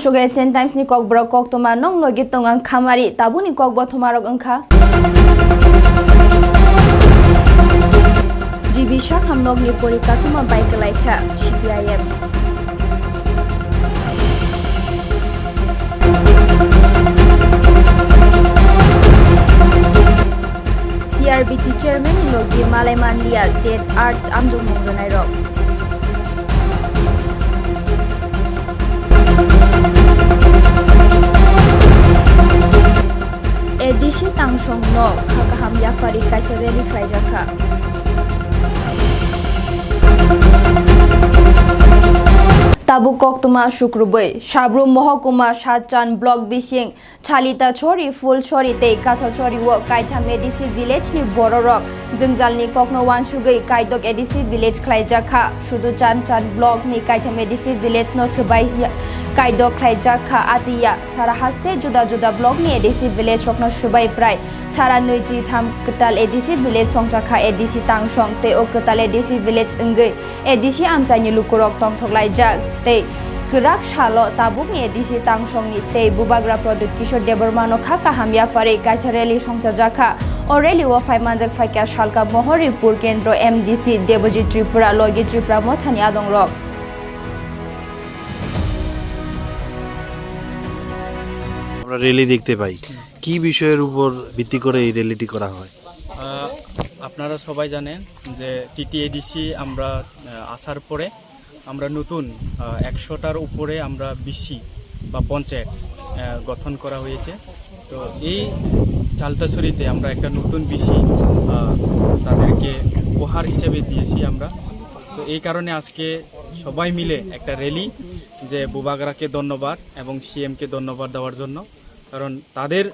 sugai sen times ni kok bro kok toma nong logi tongang khamari tabu ni kok bo thomarok angkha GB শাখ হামনগনি পরিকাঠামো bike লাইখা CPIM TRBT chairman লগি মালাই মানলিয়া ডেট আর্টস আমজং মঙ্গনাই রক এডিসি তাংসং ন খাকাহাম ইয়াফারি কাইসা রেলি খাইজাখা তাবু কক্তমা শুক্রবৈ সাব্রুম মহকুমা সাতচান ব্লক বিসিং ছালিতা ছরি ফুলছরি তে কাথলছরি ও কাইথা মেডিসি ভিলেজ নি বড় রক জঞ্জালনি ককনো ওয়ানসুগৈ কাইদক এডিসি ভিলেজ খ্লাইজাখা শুধু চান চান ব্লক নি কাইথা মেডিসি ভিলেজ ন সবাই কাইদক খ্লাইজাখা আতিয়া সারা হাস্তে জুদা জুদা ব্লক নি এডিসি ভিলেজ রকনো সবাই প্রায় সারা নৈজি থাম কটাল এডিসি ভিলেজ সংজাখা এডিসি তাংসং তে ও কটাল এডিসি ভিলেজ অঙ্গৈ এডিসি আমচাইনি লুকুরক তংথকলাইজাক তে Gerak shalo tabuk ni edisi tangsong ni te bubagra product kishor debormano kha kaham ya fare kaisareli songcha jakha oreli wa fai manjak fai kya shalka mohoripur kendro mdc debojit tripura logi tripura আমরা rally দেখতে পাই। কি বিষয়ের উপর ভিত্তি করে এই রেলিটি করা হয়? আপনারা সবাই জানেন যে টিটিএডিসি আমরা আসার পরে আমরা নতুন একশোটার উপরে আমরা বিসি বা পঞ্চায়েত গঠন করা হয়েছে। তো এই চালতাছড়িতে আমরা একটা নতুন বিসি তাদেরকে উপহার হিসেবে দিয়েছি আমরা। তো এই কারণে আজকে সবাই মিলে একটা র্যালি যে বুবাগরাকে ধন্যবাদ এবং সিএমকে ধন্যবাদ দেওয়ার জন্য। কারণ তাদের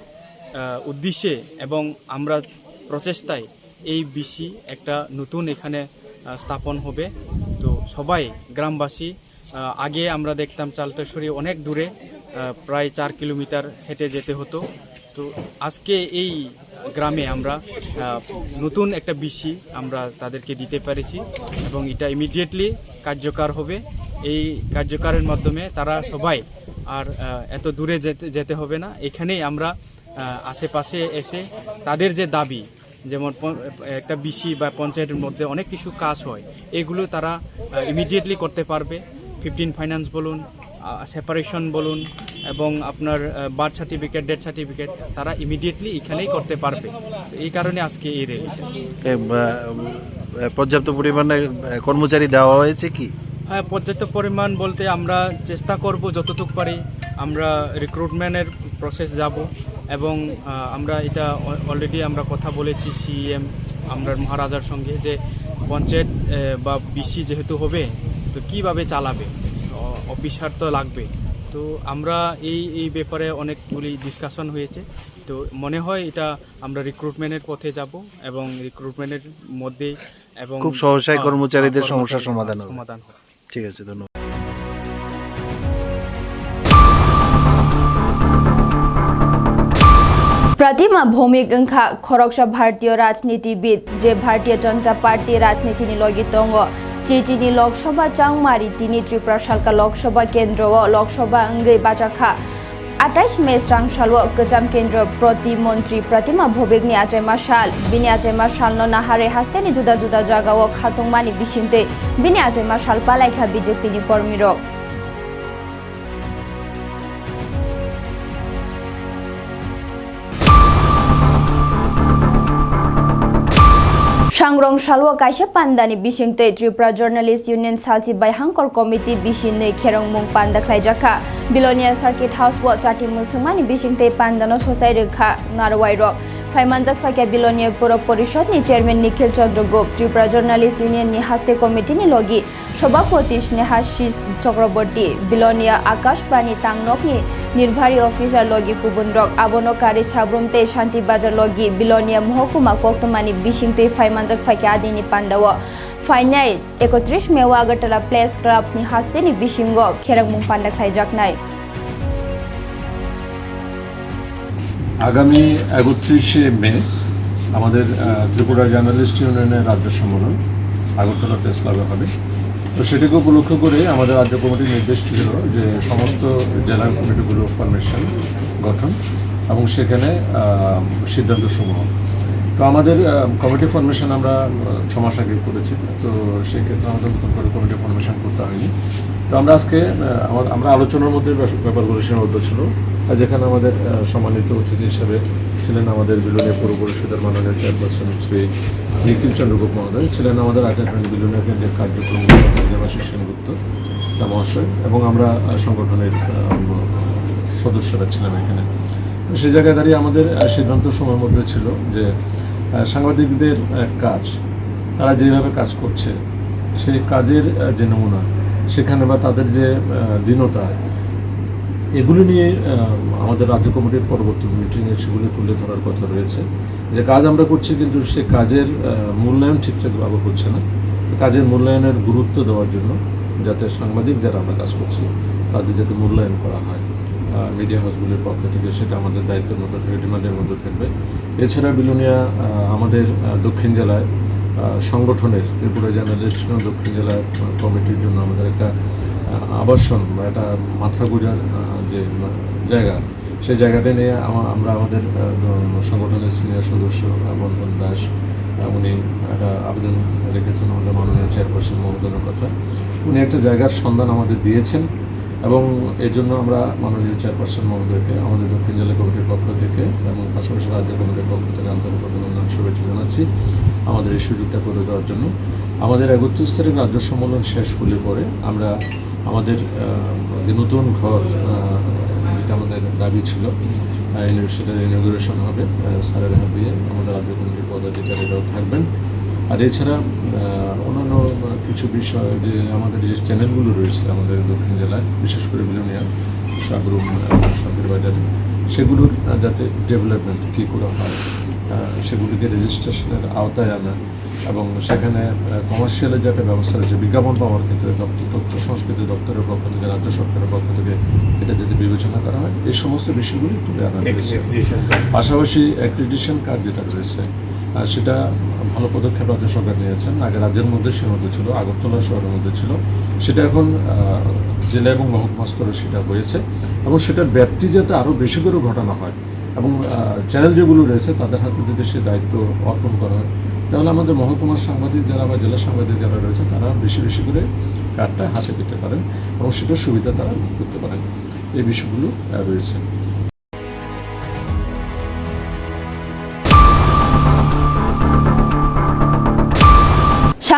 উদ্দেশ্যে এবং আমরা প্রচেষ্টায় এই বিসি একটা নতুন এখানে স্থাপন হবে। তো সবাই, গ্রামবাসী আগে আমরা দেখতাম চালতেশ্বরী অনেক দূরে প্রায় চার কিলোমিটার হেঁটে যেতে হতো। তো আজকে এই গ্রামে আমরা নতুন একটা বিসি আমরা তাদেরকে দিতে পেরেছি এবং এটা ইমিডিয়েটলি কার্যকর হবে। এই কার্যকরের মাধ্যমে তারা সবাই আর এত দূরে যেতে যেতে হবে না। এখানেই আমরা আশেপাশে এসে তাদের যে দাবি যেমন একটা বিসি বা পঞ্চায়েতের মধ্যে অনেক কিছু কাজ হয় এগুলো তারা ইমিডিয়েটলি করতে পারবে। ফিফটিন ফাইন্যান্স বলুন সেপারেশন বলুন এবং আপনার বার্থ সার্টিফিকেট ডেথ সার্টিফিকেট তারা ইমিডিয়েটলি এখানেই করতে পারবে। এই কারণে আজকে এই বা, পর্যাপ্ত পরিমাণে কর্মচারী দেওয়া হয়েছে কি? হ্যাঁ পর্যাপ্ত পরিমাণ বলতে আমরা চেষ্টা করব যতটুকু পারি আমরা রিক্রুটমেন্টের প্রসেস যাব এবং আমরা এটা অলরেডি আমরা কথা বলেছি সিএম আমরা মহারাজার সঙ্গে যে পঞ্চায়েত বা বিসি যেহেতু হবে তো কীভাবে চালাবে? অফিসার তো লাগবে। তো আমরা এই এই ব্যাপারে অনেকগুলি ডিসকাশন হয়েছে। তো মনে হয় এটা আমরা রিক্রুটমেন্টের পথে যাব এবং রিক্রুটমেন্টের মধ্যেই এবং খুব সহসায় কর্মচারীদের সমস্যার সমাধান সমাধান হবে। ঠিক আছে ধন্যবাদ प्रतिमा भौमिक अंखा खरकसा भारतीय राजनीतिविद जे भारतीय जनता पार्टी राजनीति नि लगी तंग चिचिनि लोकसभा चांगमारी तिनि त्रिपुरा सालका लोकसभा केन्द्र व लोकसभा अंगै बाजाखा আটাইশ মে স্রাংশাল ও গজাম কেন্দ্র প্রতিমন্ত্রী প্রতিমা ভৌমিকনি আচাইমা সাল বিনি আচাইমা সাল ন নাহারে হাস্তেনি জুদা জুদা জাগা ও খাতংমানি বিশিনতে। বিনি আচাইমা সাল পালাইখা বিজেপি নি Tong Shalwa Kaisha Pandani Bishing Te Tripura Journalist Union Salsi by Hangkor Committee Bishin Ne Kherong Mung Panda Khlaijaka Bilonia Circuit House Wa Chati Musumani Bishing Te Pandano Society Kha Narwai Rock ফাইমানজাকফা ক্যাবিলনীয় পৌর পরিষদ নি chairman Nikhil Chandra Gope Tripura journalist union নিহাস্তে committee নি লগি সভাপতি স্নেহাশিস চক্রবর্তী বিলনীয় আকাশবাণী তাংনক নি নির্বাহী অফিসার লগি কুবুন্দ্রক আবনকারী সাবরুমতে শান্তি বাজার লগি বিলনীয় মহকুমা কক্তমানি বিশিংতে ফাইমানজাকফাকে আদিনি পান্ডাও ফাইনাই একত্রিশ মেওয়া আগরতলা প্লেস ক্লাব নি হাস্তে নি বিশিঙ্গ খেরাকমুং পান্ডা খাইজাকনায় আগামী একত্রিশে মে আমাদের ত্রিপুরা জার্নালিস্ট ইউনিয়নের রাজ্য সম্মেলন আগরতলা প্রেস ক্লাবে হবে। তো সেটিকে উপলক্ষ করে আমাদের রাজ্য কমিটির নির্দেশ ছিল যে সমস্ত জেলা কমিটিগুলো ফরমেশন গঠন এবং সেখানে আহ, সিদ্ধান্তসমূহ। তো আমাদের কমিটি ফরমেশন আমরা ছ মাস আগে করেছি। তো সেক্ষেত্রে আমাদের নতুন করে কমিটি ফরমেশন করতে হয়নি। তো আমরা আজকে আমরা আলোচনার মধ্যে ব্যাপারগুলো সীমাবদ্ধ ছিল। যেখানে আমাদের সম্মানিত অতিথি হিসেবে ছিলেন আমাদের বিলুনিয়া পৌর পরিষদের মাননীয় চেয়ারপারসন শ্রী নিখিল চন্দ্রগুপ্ত মহোদয়, ছিলেন আমাদের আচার্য বিলুনিয়া কেন্দ্রের কার্যক্রম দেবাশিস সেনগুপ্ত তা মহাশয় এবং আমরা সংগঠনের সদস্যরা ছিলাম এখানে। তো সেই জায়গায় দাঁড়িয়ে আমাদের সিদ্ধান্ত সময়ের মধ্যে ছিল যে সাংবাদিকদের কাজ, তারা যেভাবে কাজ করছে, সেই কাজের যে নমুনা, সেখানে বা তাদের যে দীনতা এগুলো নিয়ে আমাদের রাজ্য কমিটির পরবর্তী মিটিংয়ে সেগুলো তুলে ধরার কথা রয়েছে। যে কাজ আমরা করছি কিন্তু সে কাজের মূল্যায়ন ঠিকঠাকভাবে হচ্ছে না। কাজের মূল্যায়নের গুরুত্ব দেওয়ার জন্য যাতে সাংবাদিক যারা আমরা কাজ করছি, তাদের যাতে মূল্যায়ন করা হয় মিডিয়া হাউসগুলির পক্ষ থেকে, সেটা আমাদের দায়িত্বের মধ্যে থেকে, ডিমান্ডের মধ্যে থাকবে। এছাড়া বিলোনিয়া আমাদের দক্ষিণ জেলায় সংগঠনের ত্রিপুরা জার্নালিস্ট দক্ষিণ জেলা কমিটির জন্য আমাদের একটা আবাসন বা একটা মাথা গোজার যে জায়গা, সেই জায়গাটা নিয়ে আমা- আমরা আমাদের সংগঠনের সিনিয়র সদস্য বন্ধন দাস উনি একটা আবেদন রেখেছেন আমাদের মাননীয় চেয়ারপারসন মহোদয়ের কথা। উনি একটা জায়গার সন্ধান আমাদের দিয়েছেন এবং এর জন্য আমরা মাননীয় চেয়ারপারসন মহোদয়কে, আমাদের দক্ষিণ জেলা কমিটির পক্ষ থেকে এবং পাশাপাশি রাজ্য কমিটির পক্ষ থেকে আন্তরিক অভিনন্দন, শুভেচ্ছা জানাচ্ছি আমাদের এই সুযোগটা করে দেওয়ার জন্য। আমাদের একত্রিশ তারিখ রাজ্য সম্মেলন শেষ হলে পরে আমরা আমাদের যে নতুন ঘর যেটা আমাদের দাবি ছিল সেটার ইনগ্রেশন হবে স্যারের হাত দিয়ে আমাদের কমিটির পদাধিকারীরাও থাকবেন। আর এছাড়া অন্যান্য কিছু বিষয়, যে আমাদের যে চ্যানেলগুলো রয়েছে আমাদের দক্ষিণ জেলায়, বিশেষ করে বিলোনিয়া, সাগরুম বাজার সেগুলোর যাতে ডেভেলপমেন্ট কী করে হয়। সেগুলিকে রেজিস্ট্রেশনের আওতায় আনা এবং সেখানে কমার্শিয়ালের যে একটা ব্যবস্থা রয়েছে বিজ্ঞাপন পাওয়ার ক্ষেত্রে তথ্য সংস্কৃতি দপ্তরের পক্ষ থেকে রাজ্য সরকারের পক্ষ থেকে এটা যদি বিবেচনা করা হয়। এই সমস্ত বিষয়গুলি তুলে আনা হয়েছে। পাশাপাশি অ্যাক্রিডিশন কার্ড যেটা রয়েছে সেটা ভালো পদক্ষেপ রাজ্য সরকার নিয়েছেন। আগে রাজ্যের মধ্যে সীমাবদ্ধ ছিল আগরতলা শহরের মধ্যে ছিল। সেটা এখন জেলা এবং মহকুমা স্তরে সেটা হয়েছে এবং সেটার ব্যাপ্তি যাতে আরও বেশি করে ঘটানো হয় এবং চ্যানেল যেগুলো রয়েছে, তাদের হাতে যদি সে দায়িত্ব অর্পণ করা হয়, তাহলে আমাদের মহকুমার সাংবাদিক যারা বা জেলা সাংবাদিক যারা রয়েছে, তারা বেশি বেশি করে কার্ডটা হাতে পেতে পারেন এবং সেটার সুবিধা তারা করতে পারেন। এই বিষয়গুলো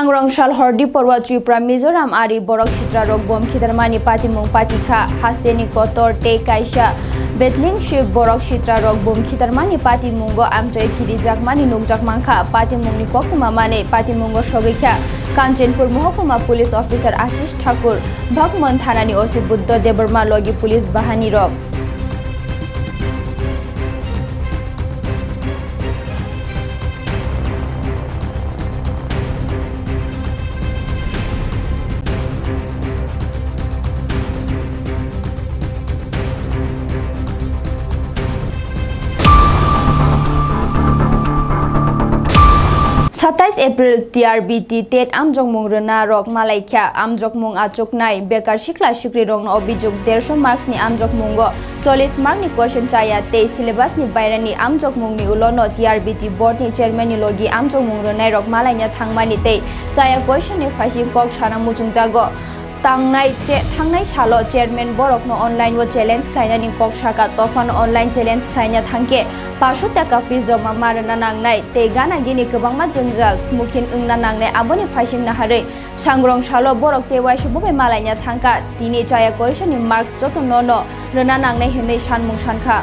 আমরং শাল হরডি পড়ুয়া ত্রিপুরা মিজোরাম আরি বরক সিত্রা রোগ বম খিদারমানি পাতিমুং পাতিখা হাস্তেনি কতর টে কাইসা বেতলিং শিব বরক সিত্রা রোগ বম খিদারমানি পাতিমুঙ্গ আমচয় কিরি জাকমানি নুক জাকমাংখা পাতিমুংনি ককুমা মানে পাতিমুঙ্গ সগৈখা কাঞ্চনপুর মহকুমা পুলিশ অফিসার আশিস ঠাকুর ভগমন থানানি ওসি বুদ্ধ দেবর্মা লগি পুলিশ বাহানি রক সাতাইশ এপ্রিল টিআর বিটি টেট আমজকমুং রনা রক মালাইখ্যা আমজকমুং আচকনাই বেকার সিকলা সিকরি রং অভিযোগ, দেড়শো মার্কসনি আমজকমুঙ্গ চল্লিশ মার্কনি কোয়েশন চাইয়া তে সিলেবাসনি বাইরানি আমজকমুংনি উলনো টিআর বিটি বোর্ডনি চেয়ারম্যাননি লgi আমজকমুং রনাই রক মালাইনা থাংমানি তে চাইয়া কোয়েশননি ফাইসিং কক সানা tangnai che thangnai chalo chairman borokno online wo challenge khaina ni kok shaka tofan online challenge khaina thangke 500 taka fee joma marna nangnai te gana gini kwbangma janjal smukhin ungna nangnai aboni phaisin na hare sangrong chalo borok te wai shubobe malaina thangka tini chaya question ni marks jotono no rana nangnai hene sanmung sankha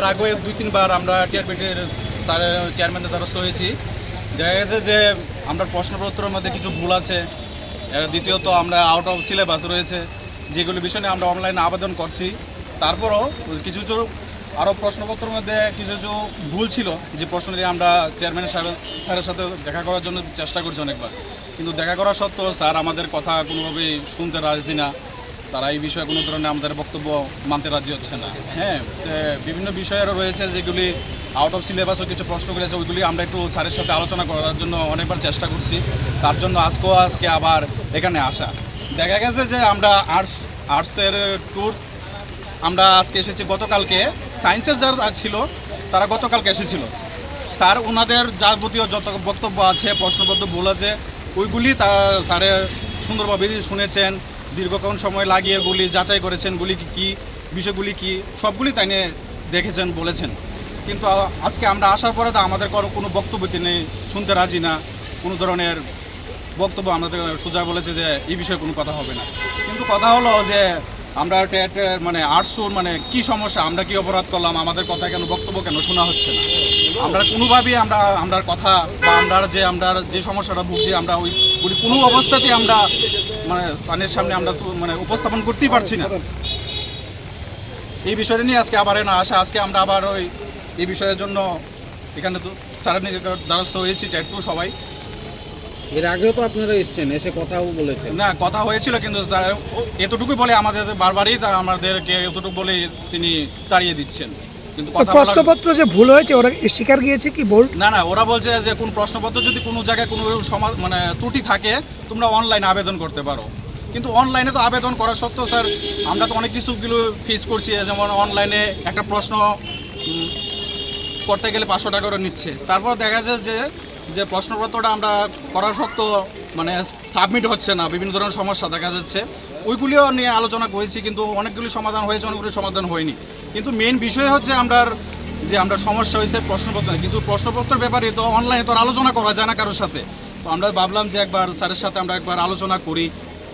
এর আগেও দুই, তিনবার আমরা টিআরপিটির চেয়ারম্যানের দ্বারস্থ হয়েছি। দেখা গেছে যে আমরা প্রশ্নপত্রের মধ্যে কিছু ভুল আছে। দ্বিতীয়ত আমরা আউট অফ সিলেবাস রয়েছে। যেগুলো বিষয় নিয়ে আমরা অনলাইনে আবেদন করছি। তারপরও কিছু কিছু আরও প্রশ্নপত্রের মধ্যে কিছু কিছু ভুল ছিল যে প্রশ্ন নিয়ে আমরা চেয়ারম্যান স্যারের সাথে দেখা করার জন্য চেষ্টা করছি অনেকবার। কিন্তু দেখা করা সত্ত্বেও স্যার আমাদের কথা কোনোভাবেই শুনতে রাজি না। তারা এই বিষয়ে কোনো ধরনের আমাদের বক্তব্য মানতে রাজি হচ্ছে না। হ্যাঁ বিভিন্ন বিষয় আরও রয়েছে যেগুলি আউট অফ সিলেবাসও কিছু প্রশ্নগুলি আছে ওইগুলি আমরা একটু স্যারের সাথে আলোচনা করার জন্য অনেকবার চেষ্টা করছি। তার জন্য আজকেও আজকে আবার এখানে আসা। দেখা গেছে যে আমরা আর্টস আর্টসের ট্যুর আমরা আজকে এসেছি গতকালকে। সায়েন্সের যারা ছিল, তারা গতকালকে এসেছিল। স্যার ওনাদের যাবতীয় যত বক্তব্য আছে, প্রশ্নপত্র ভুল আছে, ওইগুলি তা স্যারের সুন্দরভাবে শুনেছেন। দীর্ঘক্ষণ সময় লাগিয়ে গুলি যাচাই করেছেন, গুলি কি বিষয়গুলি কি, সবগুলি তাই নিয়ে দেখেছেন, বলেছেন। কিন্তু আজকে আমরা আসার পরে তো আমাদের কোনো বক্তব্য তিনি শুনতে রাজি না। কোনো ধরনের বক্তব্য আমাদের সোজা বলেছে যে এই বিষয়ে কোনো কথা হবে না। কিন্তু কথা হলো যে আমরা মানে আর্টসুর মানে কি সমস্যা, আমরা কি অপরাধ করলাম, আমাদের কথা কেন, বক্তব্য কেন শোনা হচ্ছে না? আমরা কোনোভাবেই আমরা আমরা কথা বা আমরা যে আমরা যে সমস্যাটা ভুগছি, আমরা ওই কোনো অবস্থাতেই আমরা মানে পানের সামনে আমরা তো মানে উপস্থাপন করতেই পারছি না। এই বিষয়টা নিয়ে আজকে আবার না আসা আজকে আমরা আবার ওই এই বিষয়ের জন্য এখানে তো স্যারের নিজের দ্বারস্থ হয়েছি টেট টু সবাই। এর আগেও তো আপনারা এসছেন এসে কথাও বলেছেন। না কথা হয়েছিল কিন্তু স্যার এতটুকুই বলে আমাদের বারবারই আমাদেরকে এতটুকু বলে তিনি তাড়িয়ে দিচ্ছেন। কিন্তু প্রশ্নপত্র যে ভুল হয়েছে ওরা স্বীকার গিয়েছে কি বোর্ড? না না ওরা বলছে যে কোন প্রশ্নপত্র যদি কোনো জায়গায় কোনো মানে ত্রুটি থাকে তোমরা অনলাইনে আবেদন করতে পারো। কিন্তু অনলাইনে তো আবেদন করা সত্ত্বেও স্যার আমরা তো অনেক কিছুগুলো ফেস করছি যেমন অনলাইনে একটা প্রশ্ন করতে গেলে পাঁচশো টাকা করে নিচ্ছে। তারপর দেখা যায় যে যে প্রশ্নপত্রটা আমরা করার সত্ত্বেও মানে সাবমিট হচ্ছে না বিভিন্ন ধরনের সমস্যা দেখা যাচ্ছে। ওইগুলিও নিয়ে আলোচনা করেছি কিন্তু অনেকগুলি সমাধান হয়েছে অনেকগুলি সমাধান হয়নি। কিন্তু মেন বিষয় হচ্ছে আমরা যে আমরা সমস্যা হয়েছে প্রশ্নপত্র কিন্তু প্রশ্নপত্রের ব্যাপারে তো অনলাইনে তো আলোচনা করা যায় না কারোর সাথে। তো আমরা ভাবলাম যে একবার স্যারের সাথে আমরা একবার আলোচনা করি।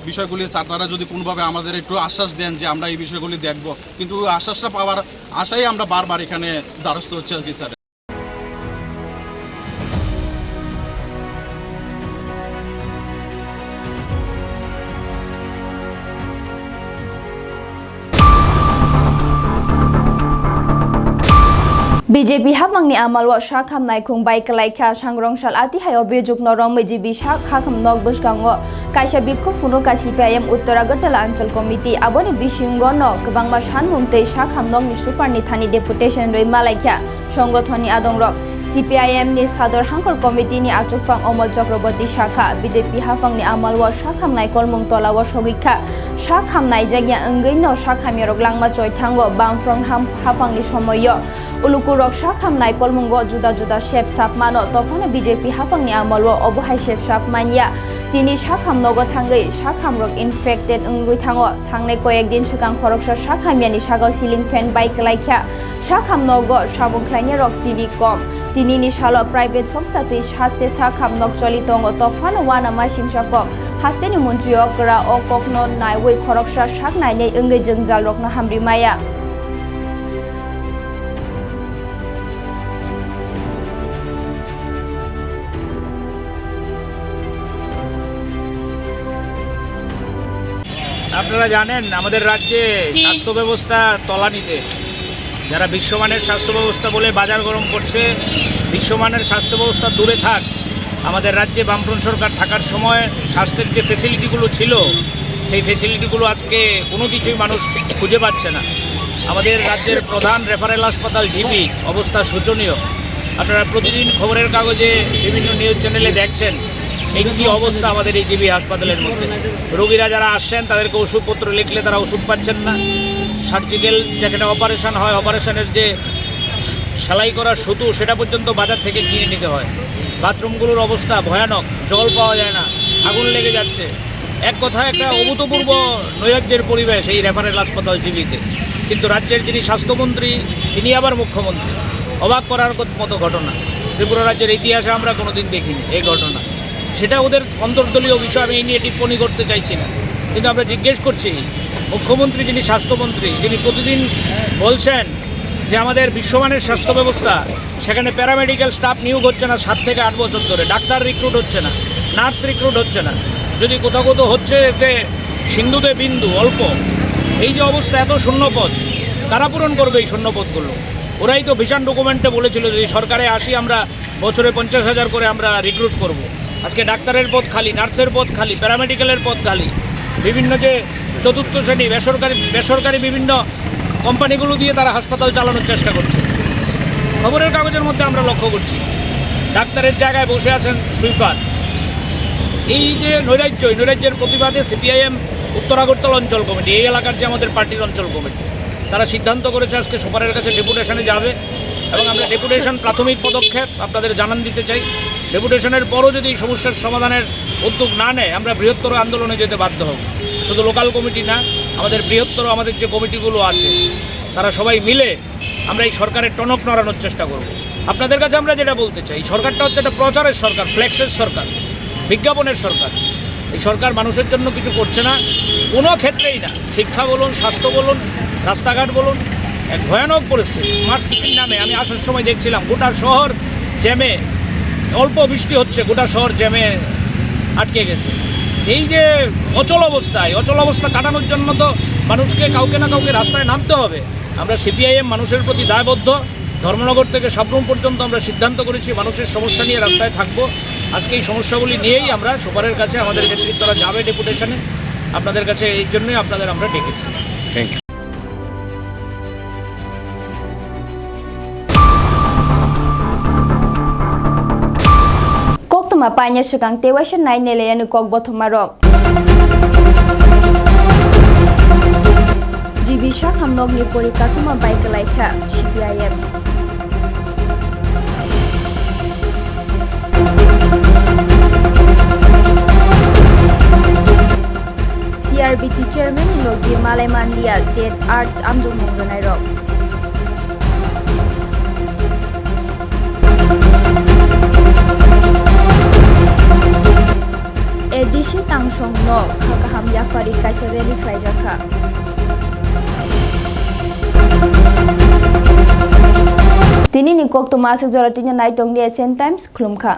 বিষয়গুলি স্যার, তারা যদি কোনোভাবে আমাদের একটু আশ্বাস দেন যে আমরা এই বিষয়গুলি দেখব। কিন্তু আশ্বাসটা পাওয়ার আশাই আমরা বারবার এখানে দ্বারস্থ হচ্ছে আর কি sir BJP hamangni amalwa shakham nai Bike bai kalai kha sangrong sal ati hayo bijuk norong meji bi shakham nok buskango kaisa bikko funo Payam CPIM Uttaragatala Anchal Committee aboni bisingo no kwbangma sanmungtei shakham nok ni super Shongo thani deputation roi malai kha সংগঠননি আদংরক CPIM নি সাদর হাঙ্কর committee নি আচুকফাং অমল চক্রবর্তী শাখা BJP হাফাংনি আমালওয়া শাখামনাই কলমুং তলাওয়া সগিখা শাখামনাই জায়গা অঙ্গৈন শাখামিয়রক লাংমা চৈথাঙ্গ বামফ্রং হাফাংনি সময় উলুকুরক শাখামনাই কলমুঙ্গ জুদা জুদা শেপ সাপমানো তফানো বিজেপি হাফাংনি আমালওয়া অবহাই শেপ সাপমানিয়া তিনি শাখাম নগ থাঙ্গৈ শাখামরক ইনফেক্টেড অঙ্গুই থাঙ্গ থাংনাই কয়েকদিন সিগাং খরকসা শাখামিয়ানি সাগাও সিলিং ফ্যান বাইক লাইখা শাখাম নগ সাবুং খ্লাইনি রক তিনি কম তিনি ni প্রাইভেট private সংস্থা তুই হাস্তে শাখাম নক চলি তঙ্গ তফানো ওয়ানা মাই সিংসাক হাস্তে ni মন্ত্রী অকরা ও ককনো নাই ওই খরকসা শাক নাই nei অঙ্গৈ জংজাল রকনা হামরি মায়া। আপনারা জানেন আমাদের রাজ্যে স্বাস্থ্য ব্যবস্থা তলানিতে। যারা বিশ্বমানের স্বাস্থ্য ব্যবস্থা বলে বাজার গরম করছে, বিশ্বমানের স্বাস্থ্য ব্যবস্থা দূরে থাক। আমাদের রাজ্যে বামফ্রন্ট সরকার থাকার সময় স্বাস্থ্যের যে ফেসিলিটিগুলো ছিল, সেই ফেসিলিটিগুলো আজকে কোনো কিছুই মানুষ খুঁজে পাচ্ছে না। আমাদের রাজ্যের প্রধান রেফারেল হাসপাতাল জিবি অবস্থা শোচনীয়। আপনারা প্রতিদিন খবরের কাগজে বিভিন্ন নিউজ চ্যানেলে দেখছেন এই কী অবস্থা আমাদের এই জিবি হাসপাতালের মধ্যে। রোগীরা যারা আসছেন, তাদেরকে ওষুধপত্র লিখলে তারা ওষুধ পাচ্ছেন না। সার্জিক্যাল যেখানে অপারেশন হয় অপারেশনের যে সেলাই করা সুতো, সেটা পর্যন্ত বাজার থেকে কিনে নিতে হয়। বাথরুমগুলোর অবস্থা ভয়ানক, জল পাওয়া যায় না, আগুন লেগে যাচ্ছে। এক কথায় একটা অভূতপূর্ব নৈরাজ্যের পরিবেশ এই রেফারেল হাসপাতাল জিবিতে। কিন্তু রাজ্যের যিনি স্বাস্থ্যমন্ত্রী, তিনি আবার মুখ্যমন্ত্রী। অবাক করার মতো ঘটনা। ত্রিপুরা রাজ্যের ইতিহাসে আমরা কোনোদিন দেখিনি এই ঘটনা। সেটা ওদের অন্তর্দলীয় বিষয়, আমি এই নিয়ে টিপ্পণী করতে চাইছি না। কিন্তু আমরা জিজ্ঞেস করছি মুখ্যমন্ত্রী যিনি, স্বাস্থ্যমন্ত্রী, যিনি প্রতিদিন বলছেন যে আমাদের বিশ্বমানের স্বাস্থ্য ব্যবস্থা, সেখানে প্যারামেডিক্যাল স্টাফ নিয়োগ হচ্ছে না সাত থেকে আট বছর ধরে, ডাক্তার রিক্রুট হচ্ছে না নার্স রিক্রুট হচ্ছে না। যদি কোথাও কোথাও হচ্ছে যে সিন্ধুতে বিন্দু, অল্প, এই যে অবস্থা এত শূন্যপদ, কারা পূরণ করবে এই শূন্যপদগুলো? ওরাই তো ভিশন ডকুমেন্টে বলেছিল যে সরকারে আসি আমরা, বছরে পঞ্চাশ হাজার করে আমরা রিক্রুট করব। আজকে ডাক্তারের পদ খালি নার্সের পদ খালি প্যারামেডিক্যালের পদ খালি। বিভিন্ন যে চতুর্থ শ্রেণি বেসরকারি বেসরকারি বিভিন্ন কোম্পানিগুলো দিয়ে তারা হাসপাতাল চালানোর চেষ্টা করছে। খবরের কাগজের মধ্যে আমরা লক্ষ্য করছি। ডাক্তারের জায়গায় বসে আছেন সুইপার এই যে নৈরাজ্য, এই নৈরাজ্যের প্রতিবাদে সিপিআইএম উত্তর আগরতলা অঞ্চল কমিটি, এই এলাকার যে আমাদের পার্টির অঞ্চল কমিটি, তারা সিদ্ধান্ত করেছে আজকে সুপারের কাছে ডেপুটেশনে যাবে এবং আমরা ডেপুটেশন প্রাথমিক পদক্ষেপ আপনাদের জানান দিতে চাই। ডেপুটেশনের পরও যদি সমস্যার সমাধানের উদ্যোগ না নেয়, আমরা বৃহত্তর আন্দোলনে যেতে বাধ্য হব। শুধু লোকাল কমিটি না, আমাদের বৃহত্তর আমাদের যে কমিটিগুলো আছে, তারা সবাই মিলে আমরা এই সরকারের টনক নড়ানোর চেষ্টা করব। আপনাদের কাছে আমরা যেটা বলতে চাই সরকারটা হচ্ছে একটা প্রচারের সরকার, ফ্লেক্সের সরকার, বিজ্ঞাপনের সরকার। এই সরকার মানুষের জন্য কিছু করছে না, কোনো ক্ষেত্রেই না। শিক্ষা বলুন, স্বাস্থ্য বলুন, রাস্তাঘাট বলুন, এক ভয়ানক পরিস্থিতি। স্মার্ট সিটির নামে আমি আসার সময় দেখছিলাম, গোটা শহর জ্যামে, অল্প বৃষ্টি হচ্ছে, গোটা শহর জ্যামে আটকে গেছে। এই যে অচল অবস্থায়, অচল অবস্থা কাটানোর জন্য তো মানুষকে কাউকে না কাউকে রাস্তায় নামতে হবে। আমরা সিপিআইএম মানুষের প্রতি দায়বদ্ধ। ধর্মনগর থেকে সাবরুম পর্যন্ত আমরা সিদ্ধান্ত করেছি মানুষের সমস্যা নিয়ে রাস্তায় থাকব। আজকে এই সমস্যাগুলি নিয়েই আমরা সুপারের কাছে আমাদের নেতৃত্বরা যাবে ডেপুটেশনে। আপনাদের কাছে এই জন্যই আপনাদের আমরা ডেকেছি। Thank you Tewa siya nai nele yanu kok bothoma GB শাক হামনগনি পরীক্ষা তুমা বাইক লাইখা সিপিআইএম টিআরবিটি চেয়ারম্যান ইনলগি মালাইমান লিয়া ডেট আর্টস আমজং মঙ্গনাই রক এডিসি তাংসং ন খাকাহাম ইয়াফারি কাইসা রেলি খাইজাখা তিনি ni kok to masuk jora tinya nai tong ni SN Times khulumkha